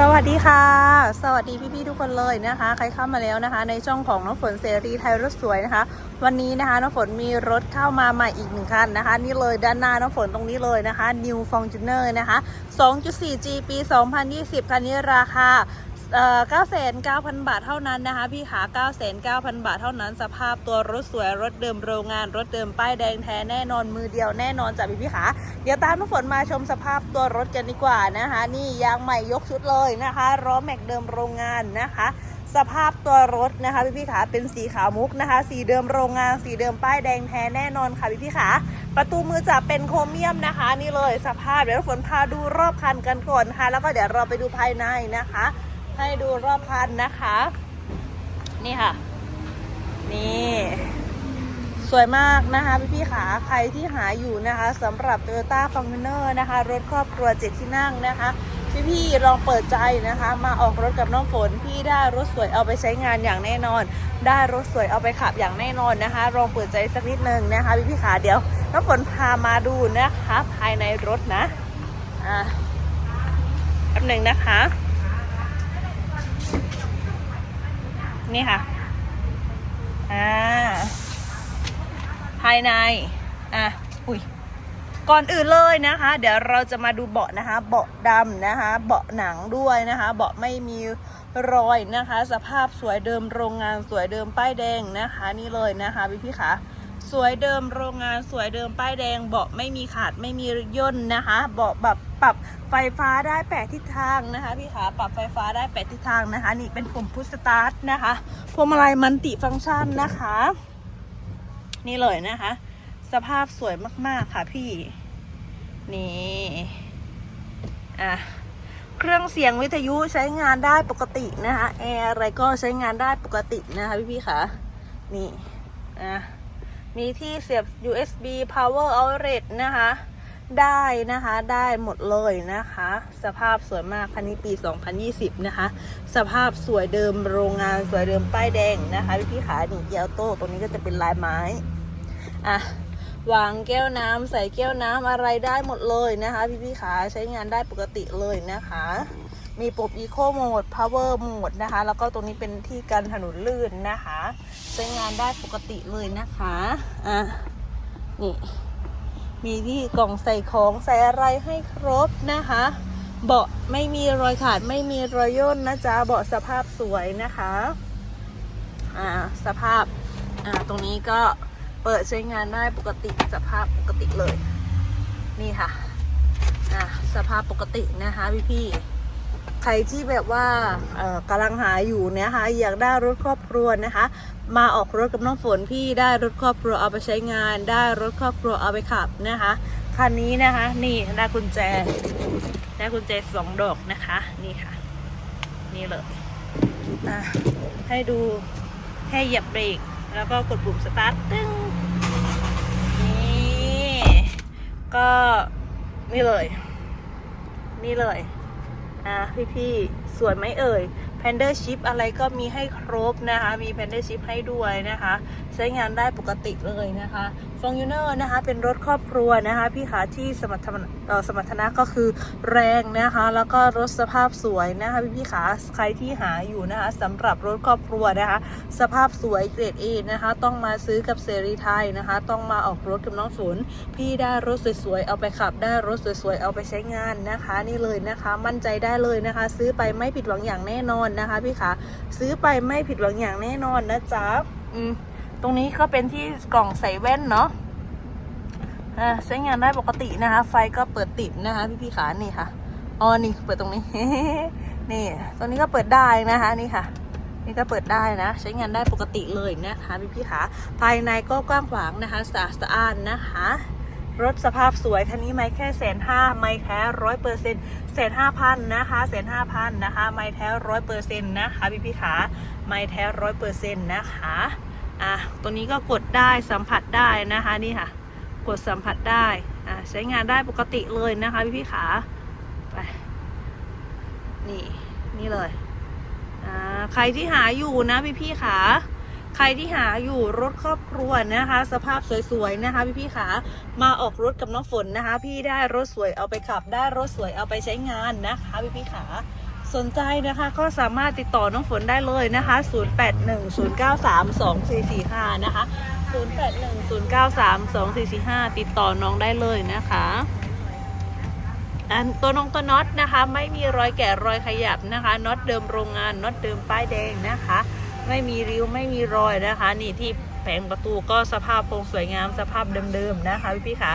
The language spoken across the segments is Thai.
สวัสดีค่ะ สวัสดีพี่ๆทุกคนเลยนะคะ ใครเข้ามาแล้วนะคะ ในช่องของน้องฝนเสรีไทยรถสวยนะคะ วันนี้นะคะน้องฝนมีรถเข้ามาใหม่อีกหนึ่งคันนะคะ นี่เลยด้านหน้าน้องฝนตรงนี้เลยนะคะ New Fortuner นะคะ 2.4G ปี 2020 คันนี้ราคา เอ่อ99,000บาทเท่านั้นนะคะพี่ขา99,000บาทเท่านั้น สภาพตัวรถสวยรถเดิมโรงงาน รถเดิมป้ายแดงแท้แน่นอนมือเดียวแน่นอนจ้ะพี่พี่ขาเดี๋ยวตามน้ำฝนมาชมสภาพตัวรถกันดีกว่านะคะ นี่ยางใหม่ยกชุดเลยนะคะล้อแม็กเดิมโรงงานนะคะ สภาพตัวรถนะคะพี่พี่ขาเป็นสีขาวมุกนะคะ สีเดิมโรงงาน สีเดิมป้ายแดงแท้แน่นอนค่ะพี่พี่ขาประตูมือจับเป็นโครเมียมนะคะ นี่เลยสภาพเดี๋ยวฝนพาดูรอบคันกันก่อนค่ะ แล้วก็เดี๋ยวเราไปดูภายในนะคะ ให้ดูรอบคันนะคะ นี่ค่ะ นี่ สวยมากนะคะ พี่พี่ๆขาใครที่หาอยู่นะคะสำหรับ Toyota f o r t u n e r นะคะ รถครอบครัวเจ็ดที่นั่งนะคะ พี่พี่ๆลองเปิดใจนะคะ มาออกรถกับน้องฝน พี่ได้รถสวยเอาไปใช้งานอย่างแน่นอน ได้รถสวยเอาไปขับอย่างแน่นอนนะคะ ลองเปิดใจสักนิดนึงนะคะ พี่พี่ๆขาเดี๋ยวน้องฝนพามาดูนะคะ ภายในรถนะอ่าแป๊บหนึ่งนะคะ นี่ค่ะ อ่า ภายใน อะ อุ้ย ก่อนอื่นเลยนะคะ เดี๋ยวเราจะมาดูเบาะนะคะ เบาะดำนะคะ เบาะหนังด้วยนะคะ เบาะไม่มีรอยนะคะ สภาพสวยเดิมโรงงานสวยเดิมป้ายแดงนะคะ นี่เลยนะคะพี่พี่คะ สวยเดิมโรงงานสวยเดิมป้ายแดงเบาะไม่มีขาดไม่มีย่นนะคะเบาะแบบปรับไฟฟ้าได้แปดทิศทางนะคะพี่ขาปรับไฟฟ้าได้แปดทิศทางนะคะ นี่เป็นปุ่มพุชสตาร์ทนะคะพวงมาลัยมันติฟังก์ชันนะคะ นี่เลยนะคะ สภาพสวยมากๆค่ะพี่ นี่อะเครื่องเสียงวิทยุใช้งานได้ปกตินะคะแอร์อะไรก็ใช้งานได้ปกตินะคะพี่ๆค่ะนี่อะ มีที่เสียบ USB power outlet นะคะ ได้นะคะได้หมดเลยนะคะ สภาพสวยมากคันนี้ปี 2020 นะคะ สภาพสวยเดิมโรงงานสวยเดิมป้ายแดงนะคะพี่พี่ขานี่เกียวโต้ตรงนี้ก็จะเป็นลายไม้อะวางแก้วน้ำใส่แก้วน้ำอะไรได้หมดเลยนะคะ พี่พี่ขาใช้งานได้ปกติเลยนะคะ มีปุ่ม Eco Mode Power Mode นะคะ แล้วก็ตรงนี้เป็นที่กันถนนลื่นนะคะใช้งานได้ปกติเลยนะคะอะนี่มีที่กล่องใส่ของใส่อะไรให้ครบนะคะ เบาะไม่มีรอยขาดไม่มีรอยย่นนะจ๊ะเบาะสภาพสวยนะคะอ่าสภาพอ่าตรงนี้ก็เปิดใช้งานได้ปกติสภาพปกติเลย นี่ค่ะอ่าสภาพปกตินะคะพี่พี่ ใครที่แบบว่าเอ่อกำลังหาอยู่นะคะอยากได้รถครอบครัวนะคะ มาออกรถกับน้องฝนพี่ได้รถครอบครัวเอาไปใช้งาน ได้รถครอบครัวเอาไปขับนะคะคันนี้นะคะนี่ได้กุญแจได้กุญแจสองดอกนะคะนี่ค่ะ นี่เลยอะให้ดูให้เหยียบเบรกแล้วก็กดปุ่มสตาร์ทตึ้งนี่ก็นี่เลย นี่เลย นะพี่ๆสวยไหมเอ่ยแพนเดอร์ชิพอะไรก็มีให้ครบนะคะ มีแพนเดอร์ชิพให้ด้วยนะคะ ใช้งานได้ปกติเลยนะคะ ฟองยูเนอร์นะคะ เป็นรถครอบครัวนะคะ พี่ขาที่สมรรถนะเอ่อสมรรถนะก็คือแรงนะคะ แล้วก็รถสภาพสวยนะคะ พี่พี่ขาใครที่หาอยู่นะคะสำหรับรถครอบครัวนะคะ สภาพสวยเกรด A นะคะ ต้องมาซื้อกับเสรีไทยนะคะ ต้องมาออกรถกับน้องฝนพี่ได้รถสวยๆเอาไปขับได้รถสวยๆเอาไปใช้งานนะคะ นี่เลยนะคะ มั่นใจได้เลยนะคะ ซื้อไปไม่ผิดหวังอย่างแน่นอนนะคะ พี่คะซื้อไปไม่ผิดหวังอย่างแน่นอนนะจ๊ะอืม ตรงนี้ก็เป็นที่กล่องใส่แว่นเนาะใช้งานได้ปกตินะคะ ไฟก็เปิดติดนะคะ พี่พี่ขานี่ค่ะอ๋อนี่เปิดตรงนี้ นี่ตรงนี้ก็เปิดได้นะคะนี่ค่ะ นี่ก็เปิดได้นะ ใช้งานได้ปกติเลยนะคะพี่พี่ขาภายในก็กว้างขวางนะคะสะอาดสะอานนะคะ รถสภาพสวยคันนี้ไม่แค่แสนห้าไม่แท้ร้อยเปอร์เซ็นต์แสนห้าพันนะคะแสนห้าพันนะคะ ไม่แท้ร้อยเปอร์เซ็นต์นะคะพี่พี่ขาไม่แท้ร้อยเปอร์เซ็นต์นะคะ อะตัวนี้ก็กดได้สัมผัสได้นะคะนี่ค่ะ กดสัมผัสได้อะใช้งานได้ปกติเลยนะคะพี่พี่ขาไปนี่นี่เลยอ่าใครที่หาอยู่นะพี่พี่ขาใครที่หาอยู่รถครอบครัวนะคะ สภาพสวยๆนะคะ พี่พี่ขามาออกรถกับน้องฝนนะคะ พี่ได้รถสวยเอาไปขับ ได้รถสวยเอาไปใช้งานนะคะ พี่พี่ขา สนใจนะคะก็สามารถติดต่อน้องฝนได้เลยนะคะ 0810932445 นะคะ 0810932445 ติดต่อน้องได้เลยนะคะอันตัวน้องตัวน็อตนะคะ ไม่มีรอยแกะรอยขยับนะคะน็อตเดิมโรงงานน็อตเดิมป้ายแดงนะคะ ไม่มีริ้วไม่มีรอยนะคะ นี่ที่แผงประตูก็สภาพโครงสวยงามสภาพเดิมๆนะคะพี่ๆคะ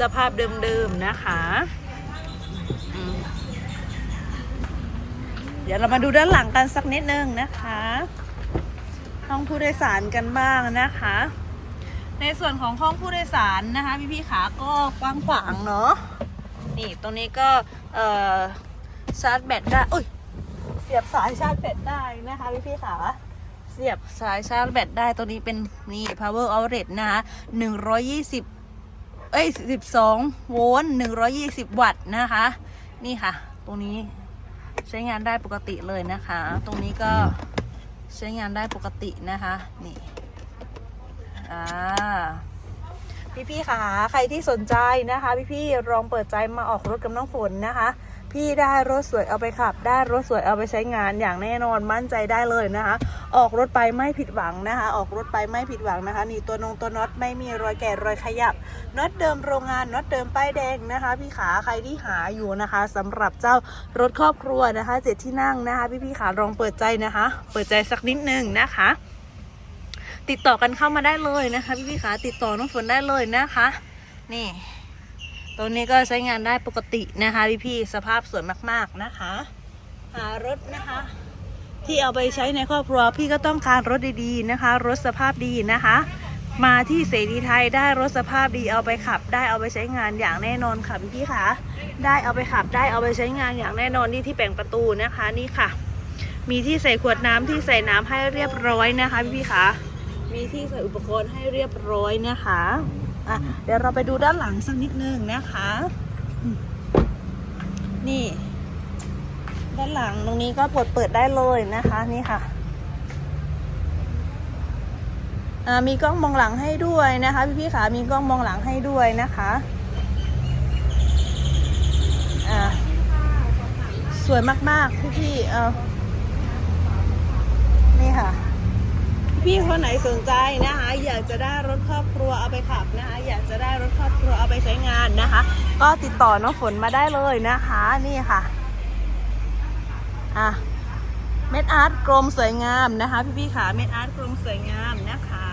สภาพเดิมๆนะคะ ดี๋ยวเรามาดูด้านหลังกันสักนิดนึงนะคะ ห้องผู้โดยสารกันบ้างนะคะ ในส่วนของห้องผู้โดยสารนะคะพี่ๆขาก็กว้างขวางเนาะนี่ตรงนี้ก็เอ่อชาร์จแบตได้อุ้ยเสียบสายชาร์จแบตได้นะคะพี่ๆขาเสียบสายชาร์จแบตได้ตัวนี้เป็นนี่ power outlet นะคะ120 เอ้ย 12 โวลต์ 120 วัตต์นะคะ นี่ค่ะ ตรงนี้ ใช้งานได้ปกติเลยนะคะ ตรงนี้ก็ใช้งานได้ปกตินะคะนี่อ่าพี่ๆค่ะ ใครที่สนใจนะคะ พี่ๆลองเปิดใจมาออกรถกับน้องฝนนะคะ พี่ได้รถสวยเอาไปขับ ได้รถสวยเอาไปใช้งานอย่างแน่นอนมั่นใจได้เลยนะคะ ออกรถไปไม่ผิดหวังนะคะ ออกรถไปไม่ผิดหวังนะคะ นี่ตัวนงตัวน็อตไม่มีรอยแกะรอยขยับน็อตเดิมโรงงานน็อตเดิมป้ายแดงนะคะ พี่ขาใครที่หาอยู่นะคะสำหรับเจ้ารถครอบครัวนะคะเจ็ดที่นั่งนะคะ พี่พี่ขาลองเปิดใจนะคะ เปิดใจสักนิดนึงนะคะ ติดต่อกันเข้ามาได้เลยนะคะ พี่พี่ขาติดต่อน้องฝนได้เลยนะคะ นี่ ตัวนี้ก็ใช้งานได้ปกตินะคะพี่พี่ๆสภาพสวยมากๆนะคะ หารถนะคะ ที่เอาไปใช้ในครอบครัวพี่ก็ต้องการรถดีๆนะคะ รถสภาพดีนะคะ มาที่เสรีไทยได้รถสภาพดีเอาไปขับ ได้เอาไปใช้งานอย่างแน่นอนค่ะพี่พี่ๆค่ะ ได้เอาไปขับได้เอาไปใช้งานอย่างแน่นอนนี่ที่แปลงประตูนะคะนี่ค่ะ มีที่ใส่ขวดน้ำที่ใส่น้ำให้เรียบร้อยนะคะพี่พี่ๆค่ะมีที่ใส่อุปกรณ์ให้เรียบร้อยนะคะ อะเดี๋ยวเราไปดูด้านหลังสักนิดนึงนะคะอืมนี่ ด้านหลังตรงนี้ก็ปลดเปิดได้เลยนะคะ นี่ค่ะอ่ามีกล้องมองหลังให้ด้วยนะคะพี่พี่ๆขามีกล้องมองหลังให้ด้วยนะคะอ่าสวยมากๆพี่พี่ๆเออนี่ค่ะ พี่คนไหนสนใจนะคะ อยากจะได้รถครอบครัวเอาไปขับนะคะ อยากจะได้รถครอบครัวเอาไปใช้งานนะคะ ก็ติดต่อน้องฝนมาได้เลยนะคะนี่ค่ะอะเม็ดอาร์ตกรมสวยงามนะคะ พี่พี่ขาเม็ดอาร์ตกรมสวยงามนะคะ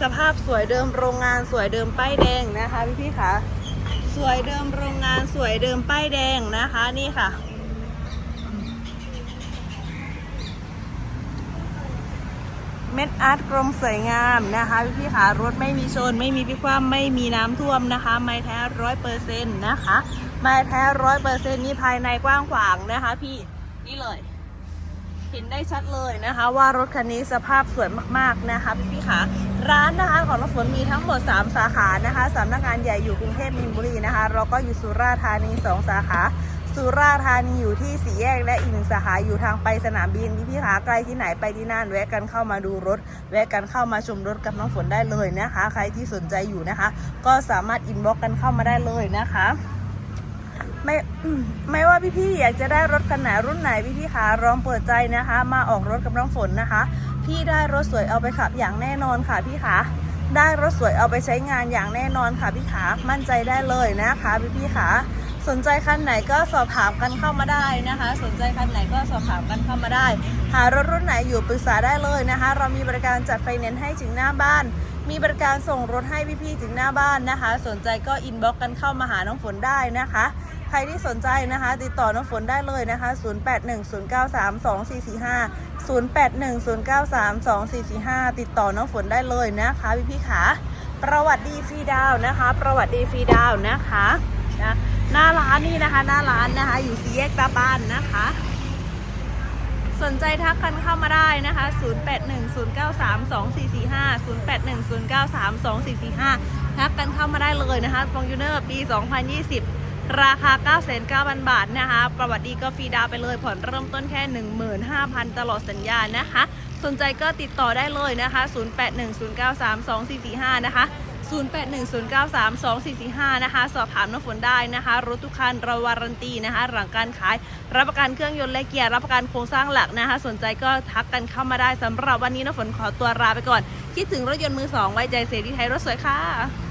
สภาพสวยเดิมโรงงานสวยเดิมป้ายแดงนะคะ พี่พี่ขาสวยเดิมโรงงานสวยเดิมป้ายแดงนะคะ นี่ค่ะ เม็ดอาร์ตกรมสวยงามนะคะพี่ขารถไม่มีชน ไม่มีพิความไม่มีน้ำท่วมนะคะ ไม่แท้ร้อยเปอร์เซ็นต์นะคะ ไม่แท้ร้อยเปอร์เซ็นต์นี่ภายในกว้างขวางนะคะ พี่นี่เลย เห็นได้ชัดเลยนะคะ ว่ารถคันนี้สภาพสวยมากๆนะคะพี่พี่ขาร้านนะคะของน้ำฝนมีทั้งหมด 3 สาขานะคะสำนักงานใหญ่อยู่กรุงเทพมีนบุรีนะคะเราก็อยู่สุราษฎร์ธานี 2 สาขา สุราษฎร์ธานีอยู่ที่สี่แยกและอีกหนึ่งสาขาอยู่ทางไปสนามบินพี่พี่ขาไกลที่ไหนไปที่นั่นแวะกันเข้ามาดูรถ แวะกันเข้ามาชมรถกับน้องฝนได้เลยนะคะ ใครที่สนใจอยู่นะคะ ก็สามารถอินบ็อกกันเข้ามาได้เลยนะคะไม่ไม่ว่าพี่ๆอยากจะได้รถคันไหนรุ่นไหนพี่ๆคะลองเปิดใจนะคะ มาออกรถกับน้องฝนนะคะ พี่ได้รถสวยเอาไปขับอย่างแน่นอนค่ะพี่คะได้รถสวยเอาไปใช้งานอย่างแน่นอนค่ะพี่ขามั่นใจได้เลยนะคะพี่ๆคะ สนใจคันไหนก็สอบถามกันเข้ามาได้นะคะ สนใจคันไหนก็สอบถามกันเข้ามาได้ หารถรุ่นไหนอยู่ปรึกษาได้เลยนะคะ เรามีบริการจัดไฟแนนซ์ให้ถึงหน้าบ้าน มีบริการส่งรถให้พี่ๆถึงหน้าบ้านนะคะ สนใจก็อินบ็อกกันเข้ามาหาน้องฝนได้นะคะ ใครที่สนใจนะคะ ติดต่อน้องฝนได้เลยนะคะ 0810932445 0810932445 ติดต่อน้องฝนได้เลยนะคะพี่พี่ๆขาประวัติดีฟรีดาวนะคะ ประวัติดีฟรีดาวนะคะนะ หน้าร้านนี่นะคะ หน้าร้านนะคะ อยู่สี่แยกตาบ้านนะคะ สนใจทักกันเข้ามาได้นะคะ 0810932445 0810932445 ทักกันเข้ามาได้เลยนะคะฟองยูเนอร์ปี 2020 ราคา 9,900 บาทนะคะ ประวัติดีก็ฟรีดาวไปเลย ผ่อนเริ่มต้นแค่ 15,000 ตลอดสัญญานะคะ สนใจก็ติดต่อได้เลยนะคะ 0810932445 นะคะ 0810932445 นะคะ สอบถามน้ำฝนได้นะคะ รถทุกคันเราวารันตีนะคะ หลังการขาย รับประกันเครื่องยนต์และเกียร์ รับประกันโครงสร้างหลักนะคะ สนใจก็ทักกันเข้ามาได้สำหรับวันนี้น้ำฝนขอตัวลาไปก่อน คิดถึงรถยนต์มือสองไว้ใจเสรีไทยรถสวยค่ะ